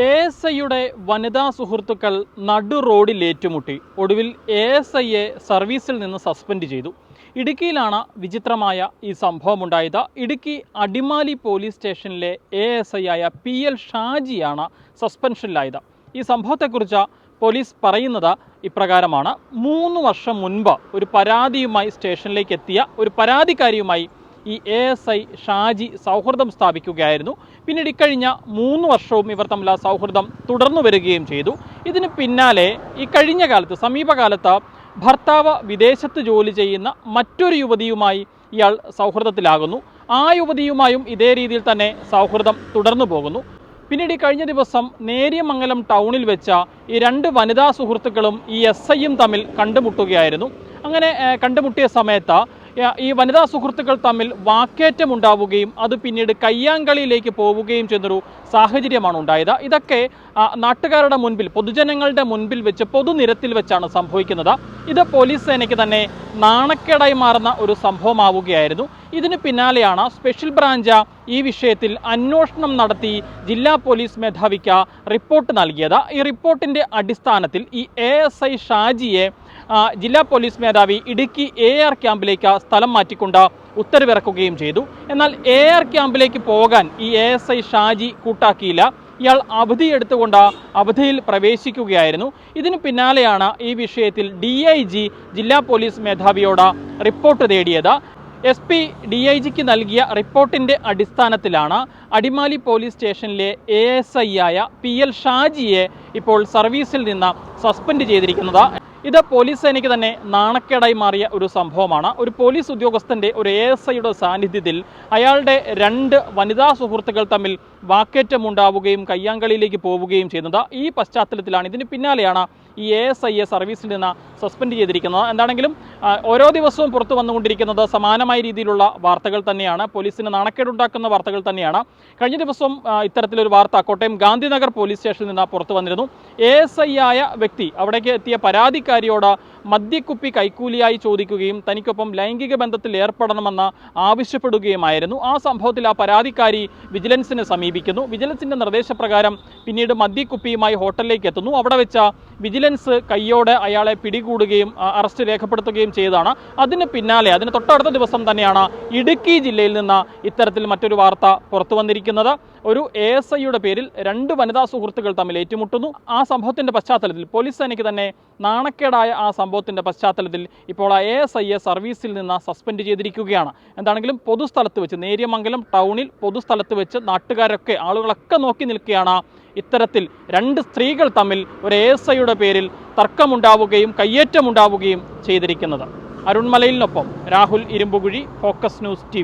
A S ഐയുടെ വനിതാ സുഹൃത്തുക്കൾ നടു റോഡിൽ ഏറ്റുമുട്ടി. ഒടുവിൽ എ എസ് ഐയെ സർവീസിൽ നിന്ന് സസ്പെൻഡ് ചെയ്തു. ഇടുക്കിയിലാണ് വിചിത്രമായ ഈ സംഭവമുണ്ടായത്. ഇടുക്കി അടിമാലി പോലീസ് സ്റ്റേഷനിലെ എ എസ് ഐ ആയ പി എൽ ഷാജിയാണ് സസ്പെൻഷനിലായത്. ഈ സംഭവത്തെക്കുറിച്ച് പോലീസ് പറയുന്നത് ഇപ്രകാരമാണ്. മൂന്ന് വർഷം മുൻപ് ഒരു പരാതിയുമായി സ്റ്റേഷനിലേക്ക് എത്തിയ ഒരു പരാതിക്കാരിയുമായി ഈ എ എസ് ഐ ഷാജി സൗഹൃദം സ്ഥാപിക്കുകയായിരുന്നു. പിന്നീട് ഇക്കഴിഞ്ഞ മൂന്ന് വർഷവും ഇവർ തമ്മിൽ ആ സൗഹൃദം തുടർന്നു വരികയും ചെയ്തു. ഇതിന് പിന്നാലെ ഈ കഴിഞ്ഞ കാലത്ത് സമീപകാലത്ത് ഭർത്താവ് വിദേശത്ത് ജോലി ചെയ്യുന്ന മറ്റൊരു യുവതിയുമായി ഇയാൾ സൗഹൃദത്തിലാകുന്നു. ആ യുവതിയുമായും ഇതേ രീതിയിൽ തന്നെ സൗഹൃദം തുടർന്നു പോകുന്നു. പിന്നീട് കഴിഞ്ഞ ദിവസം നേര്യമംഗലം ടൗണിൽ വെച്ച ഈ രണ്ട് വനിതാ സുഹൃത്തുക്കളും ഈ എസ് ഐയും തമ്മിൽ കണ്ടുമുട്ടുകയായിരുന്നു. അങ്ങനെ കണ്ടുമുട്ടിയ സമയത്ത് ഈ വനിതാ സുഹൃത്തുക്കൾ തമ്മിൽ വാക്കേറ്റം ഉണ്ടാവുകയും അത് പിന്നീട് കയ്യാങ്കളിയിലേക്ക് പോവുകയും ചെയ്യുന്നൊരു സാഹചര്യമാണ് ഉണ്ടായത്. ഇതൊക്കെ നാട്ടുകാരുടെ മുൻപിൽ പൊതുജനങ്ങളുടെ മുൻപിൽ വെച്ച് പൊതുനിരത്തിൽ വെച്ചാണ് സംഭവിക്കുന്നത്. ഇത് പോലീസ് സേനയ്ക്ക് തന്നെ നാണക്കേടായി മാറുന്ന ഒരു സംഭവമാവുകയായിരുന്നു. ഇതിന് പിന്നാലെയാണ് സ്പെഷ്യൽ ബ്രാഞ്ച് ഈ വിഷയത്തിൽ അന്വേഷണം നടത്തി ജില്ലാ പോലീസ് മേധാവിക്ക് റിപ്പോർട്ട് നൽകിയത്. ഈ റിപ്പോർട്ടിന്റെ അടിസ്ഥാനത്തിൽ ഈ എ ഷാജിയെ ജില്ലാ പോലീസ് മേധാവി ഇടുക്കി എ ആർ ക്യാമ്പിലേക്ക് സ്ഥലം മാറ്റിക്കൊണ്ട് ഉത്തരവിറക്കുകയും ചെയ്തു. എന്നാൽ എ ആർ ക്യാമ്പിലേക്ക് പോകാൻ ഈ എ എസ് ഐ ഷാജി കൂട്ടാക്കിയില്ല. ഇയാൾ അവധി എടുത്തുകൊണ്ട് അവധിയിൽ പ്രവേശിക്കുകയായിരുന്നു. ഇതിനു പിന്നാലെയാണ് ഈ വിഷയത്തിൽ ഡി ജില്ലാ പോലീസ് മേധാവിയോട് റിപ്പോർട്ട് തേടിയത്. എസ് പി ഡി ഐ ജിക്ക് നൽകിയ റിപ്പോർട്ടിന്റെ അടിസ്ഥാനത്തിലാണ് അടിമാലി പോലീസ് സ്റ്റേഷനിലെ എ എസ് ഐ ആയ പി എൽ ഷാജിയെ ഇപ്പോൾ സർവീസിൽ നിന്ന് സസ്പെൻഡ് ചെയ്തിരിക്കുന്നത്. ഇത് പോലീസ് സേനയ്ക്ക് തന്നെ നാണക്കേടായി മാറിയ ഒരു സംഭവമാണ്. ഒരു പോലീസ് ഉദ്യോഗസ്ഥന്റെ ഒരു എ എസ് ഐയുടെ സാന്നിധ്യത്തിൽ അയാളുടെ രണ്ട് വനിതാ സുഹൃത്തുക്കൾ തമ്മിൽ വാക്കേറ്റം ഉണ്ടാവുകയും കയ്യാങ്കളിയിലേക്ക് പോവുകയും ചെയ്യുന്നത് ഈ പശ്ചാത്തലത്തിലാണ്. ഇതിന് പിന്നാലെയാണ് ഈ എ എസ് ഐയെ സർവീസിൽ നിന്ന് സസ്പെൻഡ് ചെയ്തിരിക്കുന്നത്. എന്താണെങ്കിലും ഓരോ ദിവസവും പുറത്തു വന്നുകൊണ്ടിരിക്കുന്നത് സമാനമായ രീതിയിലുള്ള വാർത്തകൾ തന്നെയാണ്. പോലീസിന് നാണക്കേടുണ്ടാക്കുന്ന വാർത്തകൾ തന്നെയാണ്. കഴിഞ്ഞ ദിവസം ഇത്തരത്തിലൊരു വാർത്ത കോട്ടയം ഗാന്ധിനഗർ പോലീസ് സ്റ്റേഷനിൽ നിന്ന് പുറത്തു വന്നിരുന്നു. എ എസ് ഐ ആയ വ്യക്തി അവിടേക്ക് എത്തിയ പരാതിക്കാരിയോട് മദ്യക്കുപ്പി കൈക്കൂലിയായി ചോദിക്കുകയും തനിക്കൊപ്പം ലൈംഗിക ബന്ധത്തിൽ ഏർപ്പെടണമെന്ന് ആവശ്യപ്പെടുകയുമായിരുന്നു. ആ സംഭവത്തിൽ ആ പരാതിക്കാരി വിജിലൻസിനെ സമീപിക്കുന്നു. വിജിലൻസിന്റെ നിർദ്ദേശപ്രകാരം പിന്നീട് മദ്യക്കുപ്പിയുമായി ഹോട്ടലിലേക്ക് എത്തുന്നു. അവിടെ വെച്ച വിജിലൻസ് കയ്യോടെ അയാളെ പിടികൂടുകയും അറസ്റ്റ് രേഖപ്പെടുത്തുകയും ചെയ്തതാണ്. അതിന് പിന്നാലെ അതിന് തൊട്ടടുത്ത ദിവസം തന്നെയാണ് ഇടുക്കി ജില്ലയിൽ നിന്ന് ഇത്തരത്തിൽ മറ്റൊരു വാർത്ത പുറത്തു വന്നിരിക്കുന്നത്. ഒരു എ എസ് ഐയുടെ പേരിൽ രണ്ട് വനിതാ സുഹൃത്തുക്കൾ തമ്മിൽ ഏറ്റുമുട്ടുന്നു. ആ സംഭവത്തിന്റെ പശ്ചാത്തലത്തിൽ പോലീസ് സേനയ്ക്ക് തന്നെ നാണക്കേടായ ആ സംഭവത്തിന്റെ പശ്ചാത്തലത്തിൽ ഇപ്പോൾ ആ എ എസ് ഐയെ സർവീസിൽ നിന്ന് സസ്പെൻഡ് ചെയ്തിരിക്കുകയാണ്. എന്താണെങ്കിലും പൊതുസ്ഥലത്ത് വെച്ച് നേര്യമംഗലം ടൗണിൽ പൊതുസ്ഥലത്ത് വെച്ച് നാട്ടുകാരൊക്കെ ആളുകളൊക്കെ നോക്കി നിൽക്കുകയാണ്. ഇത്തരത്തിൽ രണ്ട് സ്ത്രീകൾ തമ്മിൽ ഒരു എ എസ് ഐയുടെ പേരിൽ തർക്കമുണ്ടാവുകയും കയ്യേറ്റമുണ്ടാവുകയും ചെയ്തിരിക്കുന്നത്. അരുൺമലയിലിനൊപ്പം Rahul Irumbukuzhi focus news T